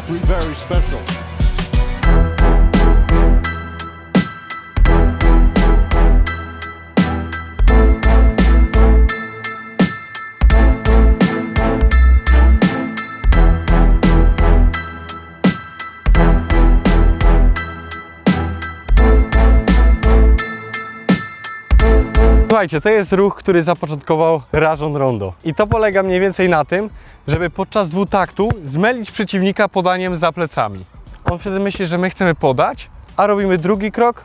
very, very special. Słuchajcie, to jest ruch, który zapoczątkował Rajon Rondo. I to polega mniej więcej na tym, żeby podczas dwutaktu zmylić przeciwnika podaniem za plecami. On wtedy myśli, że my chcemy podać, a robimy drugi krok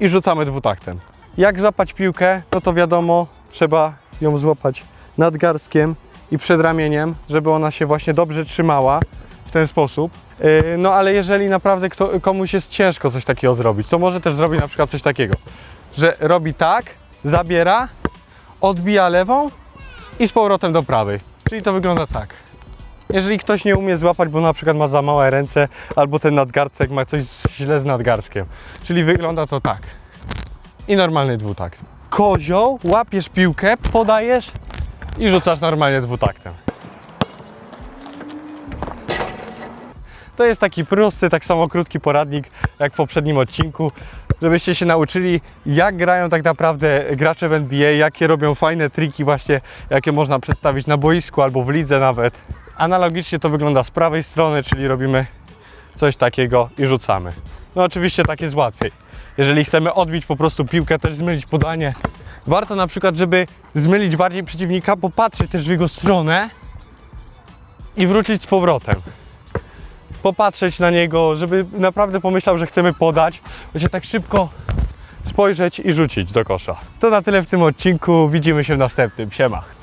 i rzucamy dwutaktem. Jak złapać piłkę, no to wiadomo, trzeba ją złapać nadgarstkiem i przed ramieniem, żeby ona się właśnie dobrze trzymała w ten sposób. Yy, No ale jeżeli naprawdę kto, komuś jest ciężko coś takiego zrobić, to może też zrobić na przykład coś takiego, że robi tak, zabiera, odbija lewą i z powrotem do prawej. Czyli to wygląda tak. Jeżeli ktoś nie umie złapać, bo na przykład ma za małe ręce, albo ten nadgarstek ma coś źle z nadgarstkiem. Czyli wygląda to tak. I normalny dwutakt. Kozioł, łapiesz piłkę, podajesz i rzucasz normalnie dwutaktem. To jest taki prosty, tak samo krótki poradnik jak w poprzednim odcinku, żebyście się nauczyli jak grają tak naprawdę gracze w NBA, jakie robią fajne triki właśnie, jakie można przedstawić na boisku albo w lidze nawet. Analogicznie to wygląda z prawej strony, czyli robimy coś takiego i rzucamy. No oczywiście tak jest łatwiej. Jeżeli chcemy odbić po prostu piłkę, też zmylić podanie, warto na przykład, żeby zmylić bardziej przeciwnika, popatrzeć też w jego stronę i wrócić z powrotem popatrzeć na niego, żeby naprawdę pomyślał, że chcemy podać, będzie tak szybko spojrzeć i rzucić do kosza. To na tyle w tym odcinku. Widzimy się w następnym. Siema.